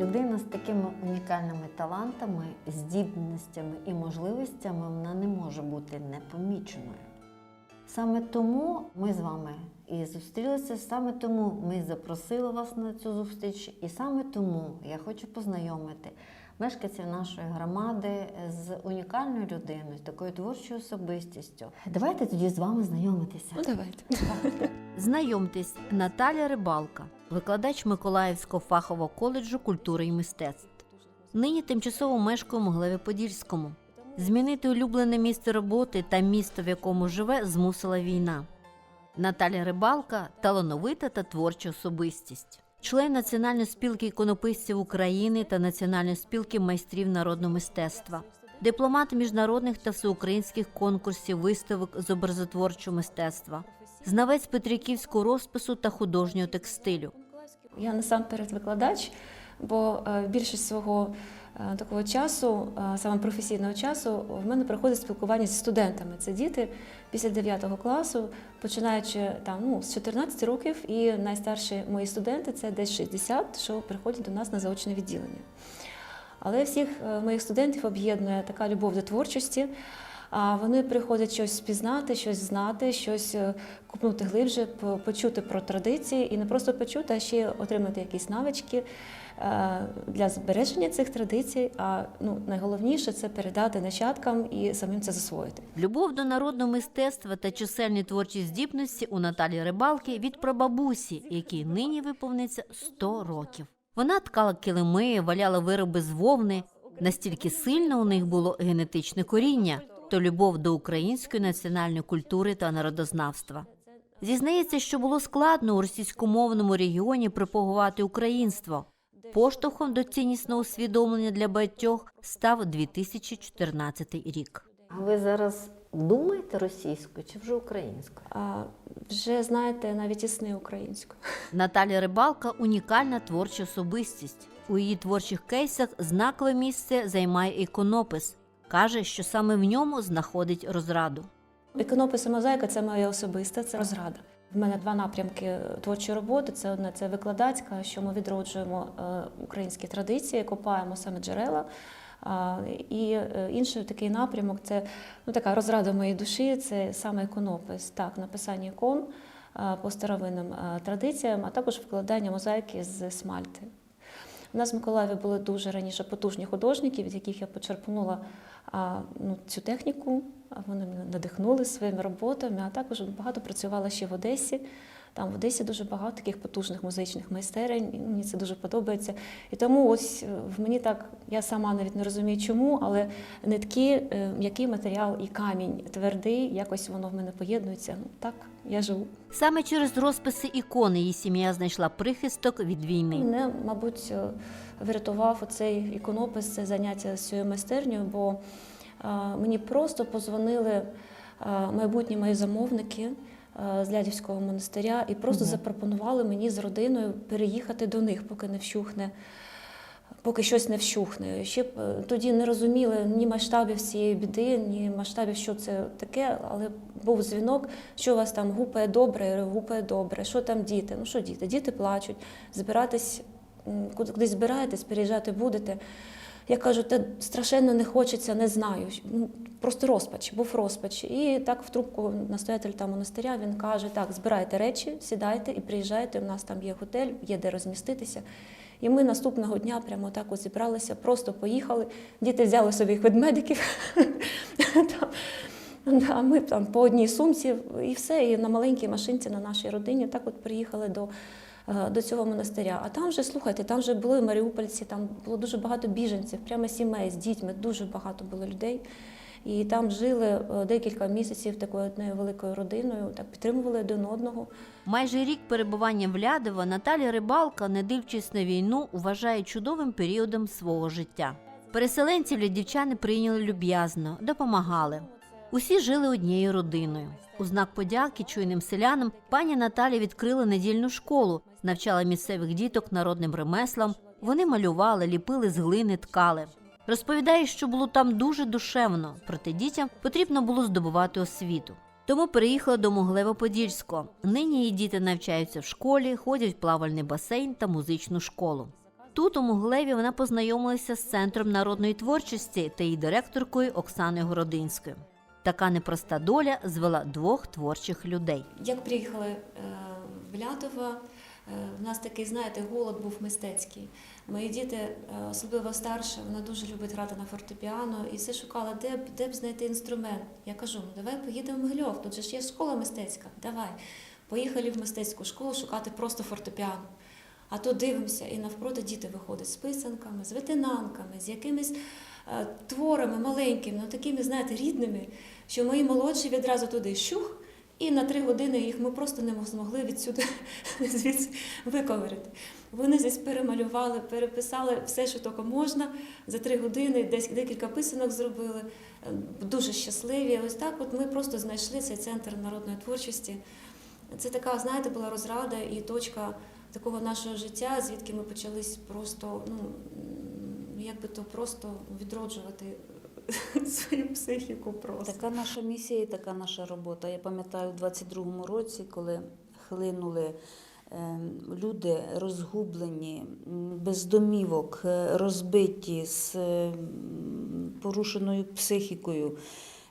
Людина з такими унікальними талантами, здібностями і можливостями вона не може бути непоміченою. Саме тому ми з вами і зустрілися, саме тому ми запросили вас на цю зустріч, і саме тому я хочу познайомити мешканців нашої громади з унікальною людиною, з такою творчою особистістю. Давайте тоді з вами знайомитися. Ну, давайте. Знайомтесь, Наталя Рибалка, викладач Миколаївського фахового коледжу культури і мистецтв. Нині тимчасово мешкає у Могилеві-Подільському. Змінити улюблене місце роботи та місто, в якому живе, змусила війна. Наталя Рибалка талановита та творча особистість. Член Національної спілки іконописців України та Національної спілки майстрів народного мистецтва, дипломат міжнародних та всеукраїнських конкурсів виставок з образотворчого мистецтва, знавець петриківського розпису та художнього текстилю. Я насамперед викладач, бо е, більшість свого такого часу, е, саме професійного часу, в мене проходить спілкування зі студентами. Це діти після 9 класу, починаючи там ну, з 14 років, і найстарші мої студенти це десь 60, що приходять до нас на заочне відділення. Але всіх е, моїх студентів об'єднує така любов до творчості. А вони приходять щось спізнати, щось знати, щось е, купнути глибше, почути про традиції і не просто почути, а ще отримати якісь навички е, для збереження цих традицій. А ну найголовніше це передати нащадкам і самим це засвоїти. Любов до народного мистецтва та чисельні творчі здібності у Наталі Рибалки від прабабусі, якій нині виповниться 100 років. Вона ткала килими, валяла вироби з вовни. Настільки сильно у них було генетичне коріння, то любов до української національної культури та народознавства. Зізнається, що було складно у російськомовному регіоні пропагувати українство. Поштовхом до ціннісного усвідомлення для багатьох став 2014 рік. А ви зараз думаєте російською чи вже українською? А вже знаєте навіть і сни українською. Наталя Рибалка унікальна творча особистість. У її творчих кейсах знакове місце займає іконопис. Каже, що саме в ньому знаходить розраду. Іконопис і мозаїка це моя особиста, це розрада. В мене два напрямки творчої роботи. Це одне це викладацька, що ми відроджуємо е, українські традиції, копаємо саме джерела. І е, інший такий напрямок це ну, така розрада моєї душі, це саме іконопис, так, написання ікон е, по старовинним традиціям, а також викладання мозаїки з смальти. У нас в Миколаєві були дуже раніше потужні художники, від яких я почерпнула ну, цю техніку. Вони мене надихнули своїми роботами, а також багато працювала ще в Одесі. Там в Одесі дуже багато таких потужних музичних майстерень. і Мені це дуже подобається. І тому ось е, в мені так, я сама навіть не розумію, чому, але нитки, е, м'який матеріал і камінь твердий, якось воно в мене поєднується. Ну так я живу. Саме через розписи ікон її сім'я знайшла прихисток від війни. Мене, мабуть, е, врятував оцей іконопис, це заняття з цією майстернею, бо мені просто позвонили майбутні мої замовники з Лядівського монастиря і просто запропонували мені з родиною переїхати до них, поки не вщухне. Поки щось не вщухне. Ще б, е, тоді не розуміли ні масштабів цієї біди, ні масштабів, що це таке. Але був дзвінок, що у вас там гупає добре, гупає добре. Що там діти? Ну що діти? Діти плачуть, збиратись, куди- кудись збираєтесь, переїжджати будете. Я кажу, та страшенно не хочеться, не знаю. Ну, Просто розпач, був розпач. І так в трубку настоятель там монастиря він каже: так, збирайте речі, сідайте і приїжджайте. У нас там є готель, є де розміститися. І ми наступного дня прямо так зібралися, просто поїхали. Діти взяли собі ведмедиків. Да, Ми там по одній сумці і все, і на маленькій машинці на нашій родині так от приїхали до, до цього монастиря. А там вже, слухайте, там вже були маріупольці, там було дуже багато біженців, прямо сімей з дітьми, дуже багато було людей. І там жили е, декілька місяців такою одною великою родиною, так підтримували один одного. Майже рік перебування в Лядово Наталя Рибалка, не дивлячись на війну, вважає чудовим періодом свого життя. Переселенців лядівчани прийняли люб'язно, допомагали. Усі жили однією родиною. У знак подяки чуйним селянам пані Наталя відкрила недільну школу, навчала місцевих діток народним ремеслам. Вони малювали, ліпили з глини, ткали. Розповідає, що було там дуже душевно, проте дітям потрібно було здобувати освіту. Тому переїхала до Могилево-Подільського. Нині її діти навчаються в школі, ходять в плавальний басейн та музичну школу. Тут, у Могилеві, вона познайомилася з центром народної творчості та її директоркою Оксаною Городинською. Така непроста доля звела двох творчих людей. Як приїхали е, в Лятово, е, в нас такий, знаєте, голод був мистецький. Мої діти, е, особливо старша, вона дуже любить грати на фортепіано і все шукала, де б, де б знайти інструмент. Я кажу, ну давай поїдемо в Могильов, тут же ж є школа мистецька, давай. Поїхали в мистецьку школу шукати просто фортепіано. А то дивимося, і навпроти діти виходять з писанками, з ветенанками, з якимись творами маленькими, ну такими, знаєте, рідними, що мої молодші відразу туди щух, і на три години їх ми просто не змогли відсюди звідси виковирити. Вони здесь перемалювали, переписали все, що тільки можна. За три години десь декілька писанок зробили. Е, Дуже щасливі. Ось так от ми просто знайшли цей центр народної творчості. Це така, знаєте, була розрада і точка такого нашого життя, звідки ми почались просто, ну м, як би то просто відроджувати свою психіку просто. Така наша місія і така наша робота. Я пам'ятаю, у 22-му році, коли хлинули е, люди розгублені, без домівок, е, розбиті з е, порушеною психікою.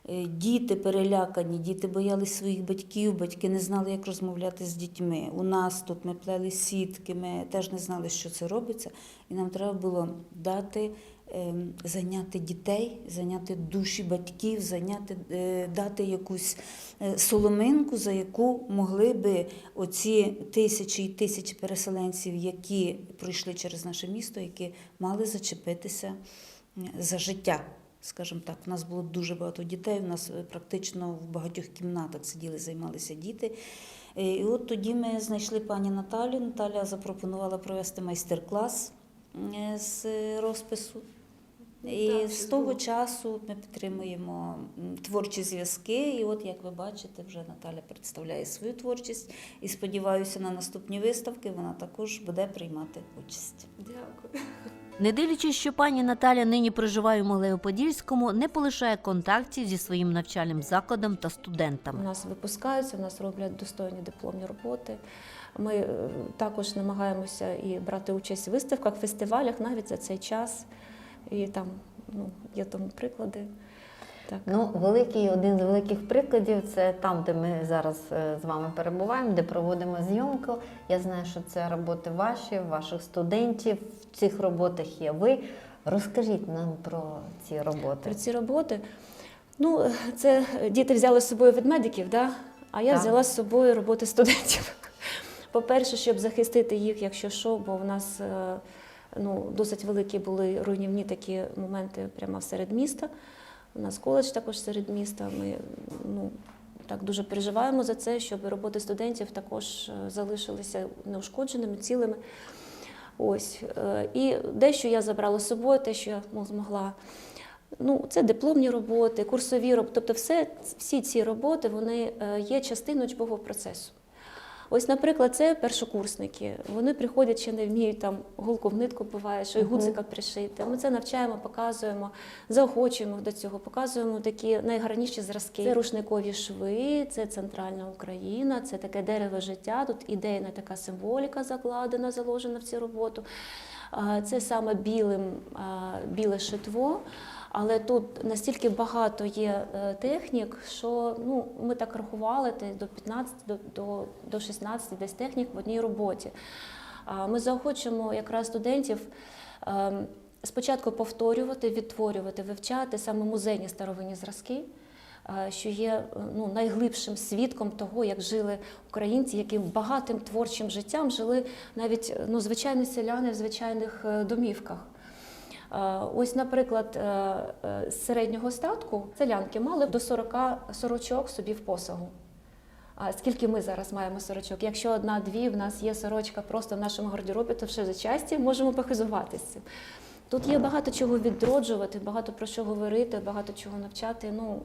Е, Діти перелякані, діти боялись своїх батьків, батьки не знали, як розмовляти з дітьми. У нас тут ми плели сітки, ми теж не знали, що це робиться. І нам треба було дати ем, зайняти дітей, зайняти душі батьків, зайняти, е, дати якусь е, соломинку, за яку могли би оці тисячі і тисячі переселенців, які пройшли через наше місто, які мали зачепитися за життя. Скажімо так, у нас було дуже багато дітей. У нас е, практично в багатьох кімнатах сиділи, займалися діти. Е, І от тоді ми знайшли пані Наталю. Наталя запропонувала провести майстер-клас е, з розпису. І Так, з того часу ми підтримуємо творчі зв'язки. І от, як ви бачите, вже Наталя представляє свою творчість. І сподіваюся, на наступні виставки вона також буде приймати участь. Дякую. Не дивлячись, що пані Наталя нині проживає у Могилево-Подільському, не полишає контактів зі своїм навчальним закладом та студентами. У нас випускаються, у нас роблять достойні дипломні роботи. Ми е, також намагаємося і брати участь в виставках, фестивалях навіть за цей час. І там ну, є тому приклади. Так. Ну, великий один з великих прикладів це там, де ми зараз е, з вами перебуваємо, де проводимо зйомку. Я знаю, що це роботи ваші, ваших студентів. В цих роботах є ви. Розкажіть нам про ці роботи. Про ці роботи. Ну, це діти взяли з собою ведмедиків, да? а я Так. взяла з собою роботи студентів. По-перше, щоб захистити їх, якщо що, бо в нас е, ну, досить великі були руйнівні такі моменти прямо серед міста. У нас коледж також серед міста. Ми ну, так дуже переживаємо за це, щоб роботи студентів також е, залишилися неушкодженими, цілими. Ось. е, І дещо я забрала з собою, те, що я змогла. Ну, це дипломні роботи, курсові роботи. Тобто все, всі ці роботи вони е, є частиною учбового процесу. Ось, наприклад, це першокурсники. Вони приходять, ще не вміють там голку в нитку буває, що й гудзика пришити. Ми це навчаємо, показуємо, заохочуємо до цього, показуємо такі найгарніші зразки. Це рушникові шви, це центральна Україна, це таке дерево життя. Тут ідейна така символіка закладена, заложена в цю роботу. Це саме білим, біле шитво. Але тут настільки багато є е, технік, що ну, ми так рахували до 15, до, до, до 16 десь технік в одній роботі. Ми заохочуємо якраз студентів ем, спочатку повторювати, відтворювати, вивчати саме музейні старовинні зразки, е, що є е, ну, найглибшим свідком того, як жили українці, яким багатим творчим життям жили навіть ну, звичайні селяни в звичайних домівках. Е, Ось, наприклад, е, е, з середнього статку селянки мали до 40 сорочок собі в посагу. А скільки ми зараз маємо сорочок? Якщо одна-дві в нас є сорочка просто в нашому гардеробі, то вже за часті можемо похизуватися. Тут є багато чого відроджувати, багато про що говорити, багато чого навчати. Ну,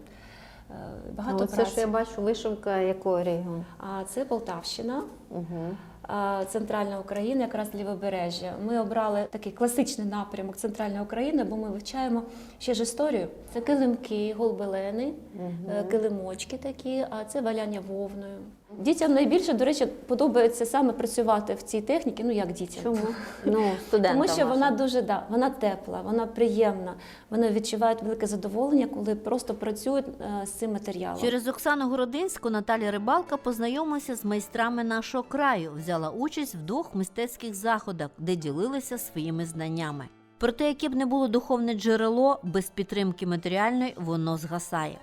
багато Ну, це праці. що я бачу, вишивка якого регіону? А це Полтавщина. Угу. А, Центральна Україна, якраз лівобережжя. Ми обрали такий класичний напрямок Центральна України, бо ми вивчаємо ще ж історію. Це килимки, голбелени, угу. килимочки такі, а це валяння вовною. Дітям найбільше, до речі, подобається саме працювати в цій техніці. Ну як дітям? Чому? Ну, студентам Тому що вона дуже да, вона тепла, вона приємна. Вони відчувають велике задоволення, коли просто працюють е, з цим матеріалом. Через Оксану Городинську Наталя Рибалка познайомилася з майстрами нашого краю, взяла участь в двох мистецьких заходах, де ділилися своїми знаннями. Проте, яке б не було духовне джерело, без підтримки матеріальної воно згасає.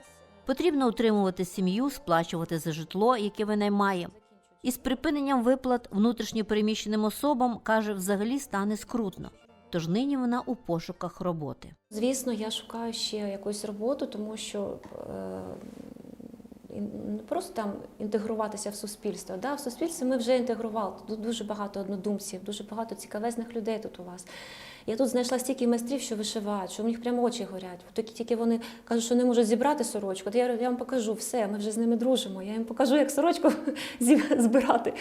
Потрібно утримувати сім'ю, сплачувати за житло, яке винаймає. І з припиненням виплат внутрішньопереміщеним особам каже, взагалі стане скрутно. Тож нині вона у пошуках роботи. Звісно, я шукаю ще якусь роботу, тому що е, не просто там інтегруватися в суспільство. Да? В суспільстві ми вже інтегрували. Тут дуже багато однодумців, дуже багато цікавезних людей тут у вас. Я тут знайшла стільки майстрів, що вишивають, що в них прямо очі горять. Тільки, тільки вони кажуть, що не можуть зібрати сорочку. От я, я вам покажу все, ми вже з ними дружимо. Я їм покажу, як сорочку збирати.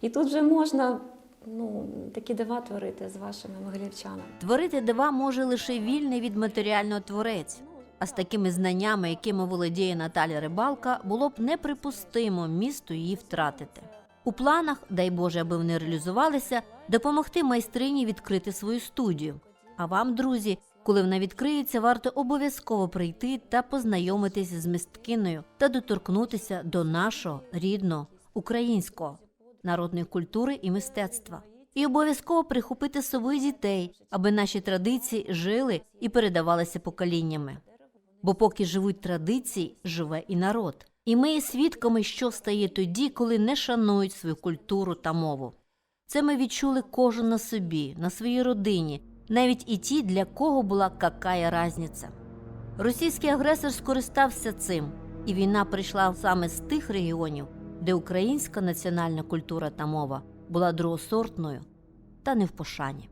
І тут вже можна ну, такі дива творити з вашими могилівчанами. Творити дива може лише вільний від матеріального творець. А з такими знаннями, якими володіє Наталя Рибалка, було б неприпустимо місту її втратити. У планах, дай Боже, аби вони реалізувалися, допомогти майстрині відкрити свою студію. А вам, друзі, коли вона відкриється, варто обов'язково прийти та познайомитися з мисткиною та доторкнутися до нашого рідного українського народної культури і мистецтва. І обов'язково прихопити собою дітей, аби наші традиції жили і передавалися поколіннями. Бо поки живуть традиції, живе і народ. І ми є свідками, що стає тоді, коли не шанують свою культуру та мову. Це ми відчули кожен на собі, на своїй родині, навіть і ті, для кого була какая разниця. Російський агресор скористався цим, і війна прийшла саме з тих регіонів, де українська національна культура та мова була другосортною та не в пошані.